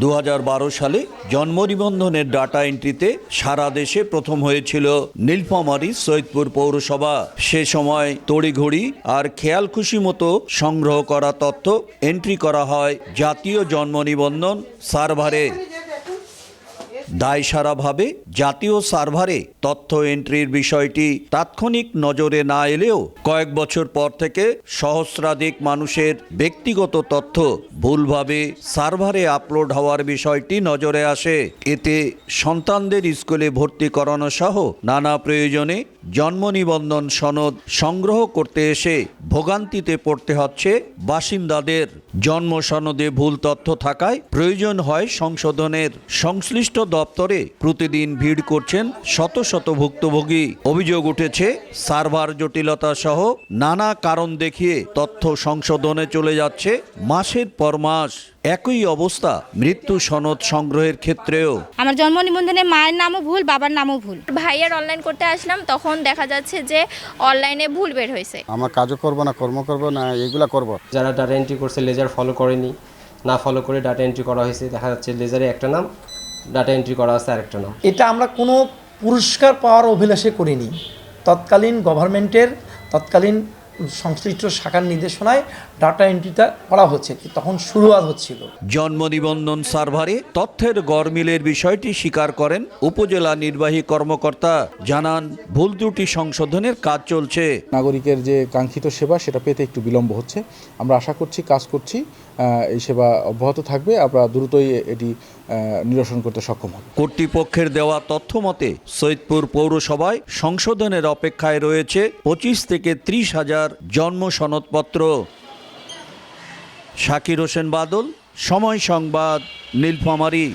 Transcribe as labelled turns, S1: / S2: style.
S1: দু হাজার বারো সালে জন্ম নিবন্ধনের ডাটা এন্ট্রিতে সারা দেশে প্রথম হয়েছিল নীলফামারী সৈয়দপুর পৌরসভা। সে সময় তড়িঘড়ি আর খেয়াল খুশি মতো সংগ্রহ করা তথ্য এন্ট্রি করা হয় জাতীয় জন্ম নিবন্ধন সার্ভারে। দায়সারাভাবে জাতীয় সার্ভারে তথ্য এন্ট্রির বিষয়টি তাৎক্ষণিক নজরে না এলেও কয়েক বছর পর থেকে সহস্রাধিক মানুষের ব্যক্তিগত তথ্য ভুলভাবে সার্ভারে আপলোড হওয়ার বিষয়টি নজরে আসে। এতে সন্তানদের স্কুলে ভর্তি করানো সহ নানা প্রয়োজনে জন্ম নিবন্ধন সনদ সংগ্রহ করতে এসে ভোগান্তিতে পড়তে হচ্ছে বাসিন্দাদের। জন্ম সনদে ভুল তথ্য থাকায় প্রয়োজন হয় সংশোধনের। সংশ্লিষ্ট দপ্তরে প্রতিদিন ভিড় করছেন শত শত ভুক্তভোগী। অভিযোগ উঠেছে সার্ভার জটিলতা সহ নানা কারণ দেখিয়ে তথ্য সংশোধনে চলে যাচ্ছে মাসের পর মাস। একই অবস্থা মৃত্যু সনদ সংগ্রহের ক্ষেত্রেও।
S2: আমার জন্ম নিবন্ধনে মায়ের নামও ভুল বাবার নামও ভুল।
S3: ভাইয়ার অনলাইন করতে আসলাম তখন দেখা যাচ্ছে যে অনলাইনে ভুল বের হয়েছে।
S4: আমার কাজও করব না কর্ম করব না এগুলা করব।
S5: যারা ডাটা এন্ট্রি করছে লেজার ফলো করেনি না ফলো করে ডাটা এন্ট্রি করা হয়েছে দেখা যাচ্ছে লেজারে একটা নাম ডাটা এন্ট্রি করা আছে আরেকটা নাম।
S6: এটা আমরা কোনো পুরস্কার পাওয়ার অভিলাষে করিনি। তৎকালীন গভর্নমেন্টের তৎকালীন সংশ্লিষ্ট শাখার নির্দেশনায় ডাটা এন্ট্রিটা করা হচ্ছে। তখন শুরুয়াত হচ্ছিল।
S1: জন্ম নিবন্ধন সার্ভারে তথ্যের গরমিলের বিষয়টি স্বীকার করেন উপজেলা নির্বাহী কর্মকর্তা। জানান ভুল ত্রুটি সংশোধনের কাজ চলছে।
S7: নাগরিকের যে কাঙ্ক্ষিত সেবা সেটা পেতে একটু বিলম্ব হচ্ছে। আমরা আশা করছি কাজ করছি এই সেবা অব্যাহত থাকবে। আমরা দ্রুতই এটি নিরসন করতে সক্ষম হব।
S1: কর্তৃপক্ষের দেওয়া তথ্য মতে সৈয়দপুর পৌরসভায় সংশোধনের অপেক্ষায় রয়েছে পঁচিশ থেকে ত্রিশ হাজার জন্ম সনদপত্র। শাকির হোসেন বাদল সময় সংবাদ নীলফামারী।